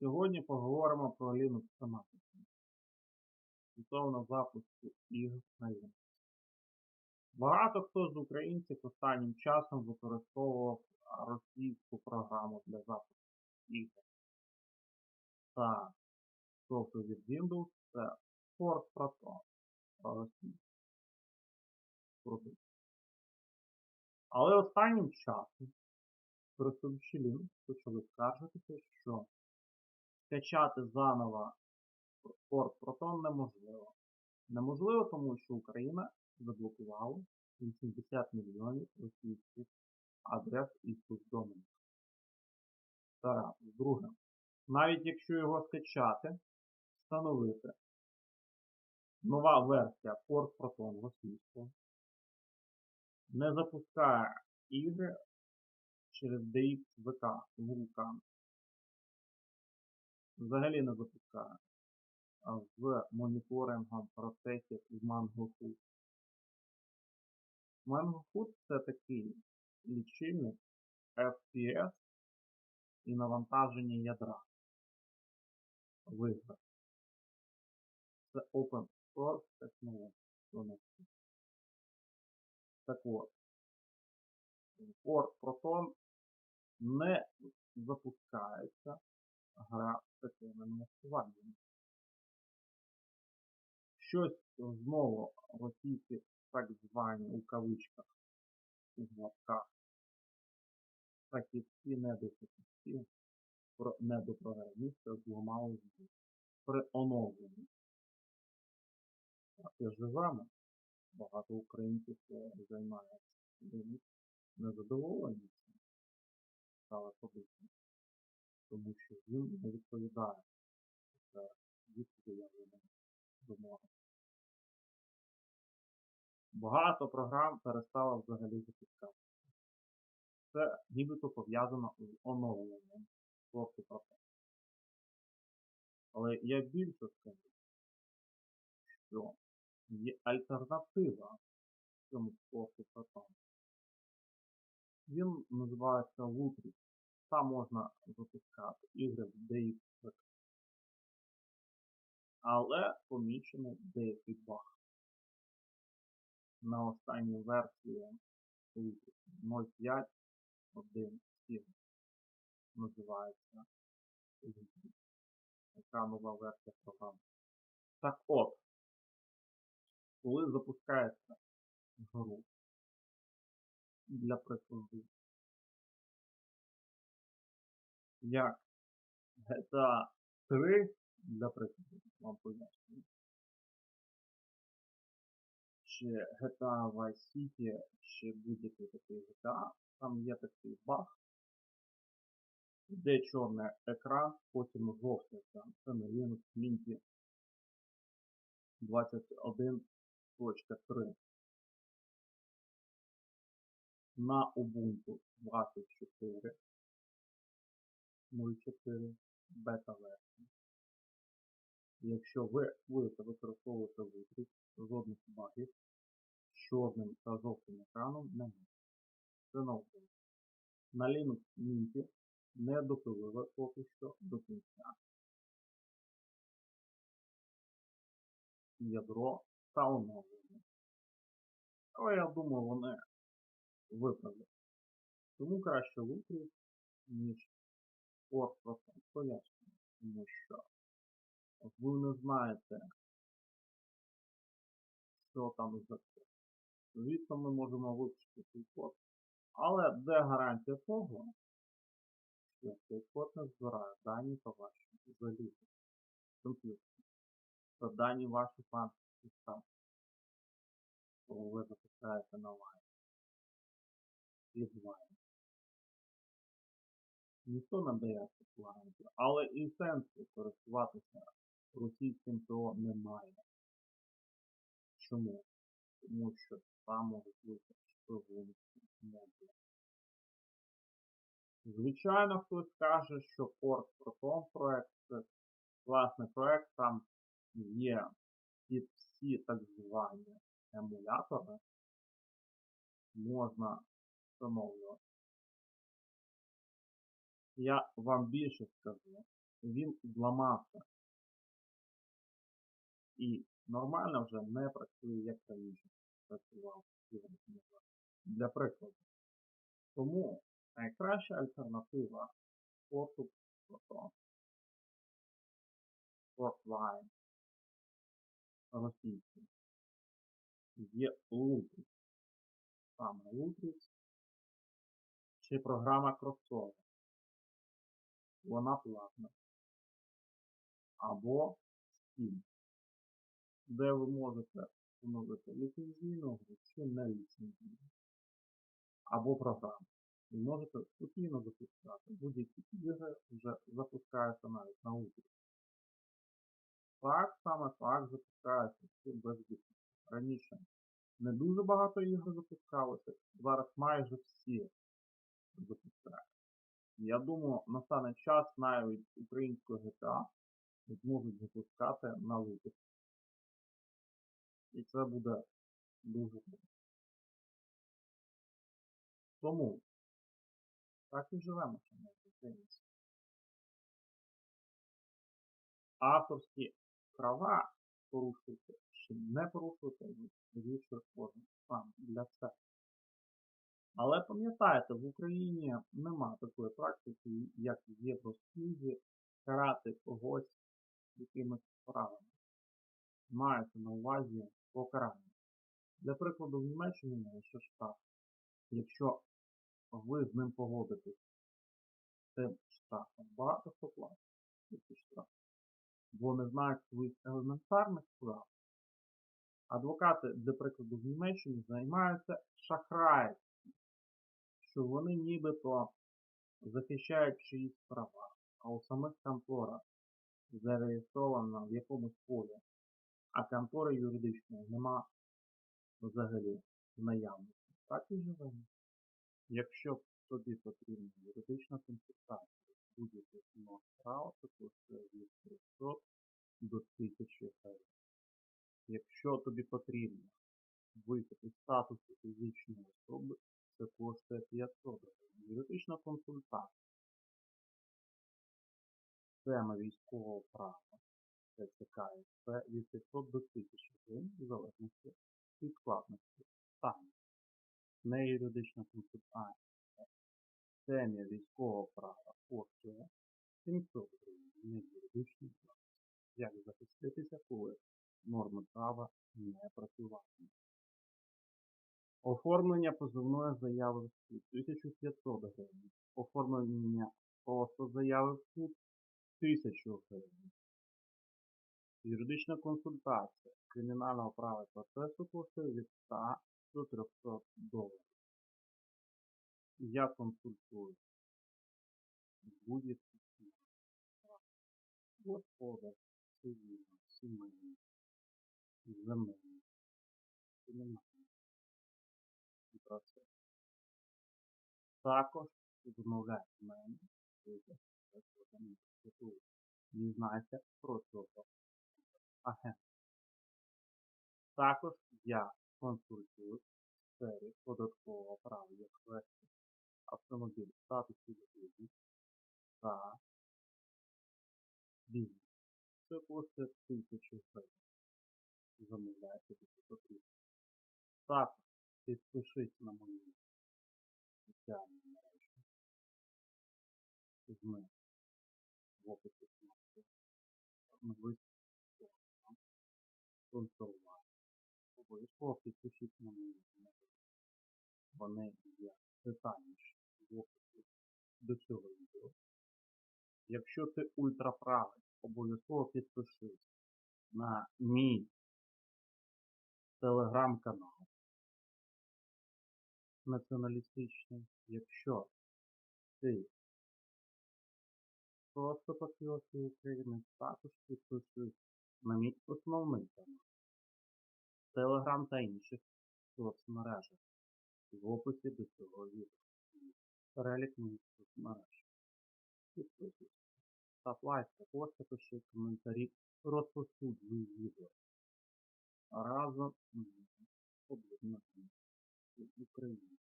Сьогодні поговоримо про Linux тематику стосовно запуску ігор на Linux. Багато хто з українців останнім часом використовував російську програму для запуску ігор. Та софту від Windows це Ford Proton російський продукт. Але останнім часом користувачі Linux почали скаржитися, що скачати заново Ford Proton неможливо. Неможливо, тому що Україна заблокувала 80 мільйонів російських адрес і субдоменів. Це. Друге, навіть якщо його скачати, встановити нова версія Ford Proton російського не запускає ігри через DXVK Vulkan. Взагалі не запускає в моніторингом процесів з MangoHood. MangoHood це такий лічильник FPS і навантаження ядра в іграх. Це open source технологія. Так от, Ford Proton не запускається гра з такими налаштуваннями. Щось знову російські так звані у кавичках у лапках фахівці недофахівці недопрограмісти зламали при оновленні. Так і живемо. Багато українців займається незадоволені стали продуктом, тому що він не відповідає за заявленим вимогам. Багато програм перестало взагалі запускати. Це нібито пов'язано з оновленням софту процесу. Але я більше скажу, що є альтернатива цьому софту процесу. Він називається Lutris. Там можна запускати ігри в DXVK. Але помічений деякий баг. На останній версії 0.5.1.7 називається. Яка нова версія програми. Так от, коли запускається гру, для прикладу. Як GTA 3 для прикладу вам пояснюю. Чи GTA Vice City, чи будь-який такий GTA, там є такий баг, де чорний екран, потім жовтий екран. Це на Linux Mint 21.3. на Ubuntu 24.04 бета-версія. Якщо ви будете використовувати витріс, жодних багів з чорним та жовтим екраном немає. Ноутбук. На Linux Mint не допилили поки що до кінця. Ядро та оновлення. Але я думаю, вони виправдати. Тому краще Лутрі, ніж Ford Proton. Пояснюю, тому що ви не знаєте, що там за код. Звісно, ми можемо вивчити цей код. Але де гарантія того, що цей код не збирає дані по вашому залізу комп'ютері, та дані ваших банківських статків, коли ви запускаєте на лайн відбувається. Ніхто не дає гарантію, але і сенсу користуватися російським ПО немає. Чому? Тому що там можуть бути шпигунські модулі. Звичайно, хтось каже, що Port Proton проект це класний проект, там є всі так звані емулятори. Можна встановлювати. Я вам більше скажу. він зламався. І нормально вже не працює, як раніше працював. Для прикладу. Тому найкраща альтернатива порту Proton Portline російський є Lutris. Саме Lutris чи програма Crossover. Вона платна. Або Steam, де ви можете встановити ліцензійну чи не ліцензійну. Або програму. І можете спокійно запускати. Будь-які ігри вже запускаються навіть на Lutris. Так саме так запускається без відповіді. Раніше не дуже багато ігор запускалося, зараз майже всі запускають. Я думаю, настане час навіть українського GTA зможуть запускати на випуск. І це буде дуже добре. Тому так і живемо, шановні. Авторські права порушуйте чи не порушуйте, вирішує кожен сам для себе. Але пам'ятайте, в Україні нема такої практики, як в Євросоюзі, карати когось якимись правами. Мається на увазі покарання. Для прикладу, в Німеччині ще штраф. Якщо ви з ним погодитесь, це штрафом багато хто платить штраф бо не знають своїх елементарних прав. Адвокати, для прикладу, в Німеччині займаються шахрайством, що вони нібито захищають чиїсь права, а у самих конторах зареєстровано в якомусь полі, а контори юридичної нема взагалі наявності. Так і живемо. Якщо тобі потрібна юридична консультація, будь-яких ног то коштує від 300 до 1000 гривень. Якщо тобі потрібно вийти статусу фізичної особи, це коштує 500 гривень. Юридична консультація. Тема військового права. Це цікаві. Це від 500 до 1000 гривень в залежності від складності стану. Не юридична консультація. Темі військового права коштує 700 гривень не юридичний. Як захиститися, коли норми права не працюватимуть. Оформлення позовної заяви в суд 1500 гривень. Оформлення просто заяви в суд 1000 гривень. Юридична консультація кримінального права процесу коштує від 100 до 300 доларів. Я консультую будь-які господар, цивільний, сімейний, земельний, кримінальний процес. Також замовляйте мене. Дізнайся про цього агента. Також я консультую в сфері податкового права, як автомобіль статусу людини та бізнес. Це коштує 1000 гривень. Замовляйте, якщо потрібно. Також підпишись на мою соціальну мережу. Візьми в описі кнопку. Новий консультувати. Обов'язково підпишіть на мою мережу. Вони є детальніше в описі до цього відео. Якщо ти ультраправий, обов'язково підпишись на мій телеграм-канал націоналістичний. Якщо ти просто патріот України, також підпишись на мій основний канал. Телеграм та інших соцмережах в описі до цього відео. Перелік моїх соцмереж. Підписуйся. Став лайк, також пиши коментарі, розповсюджуй відео. Разом ми Україну.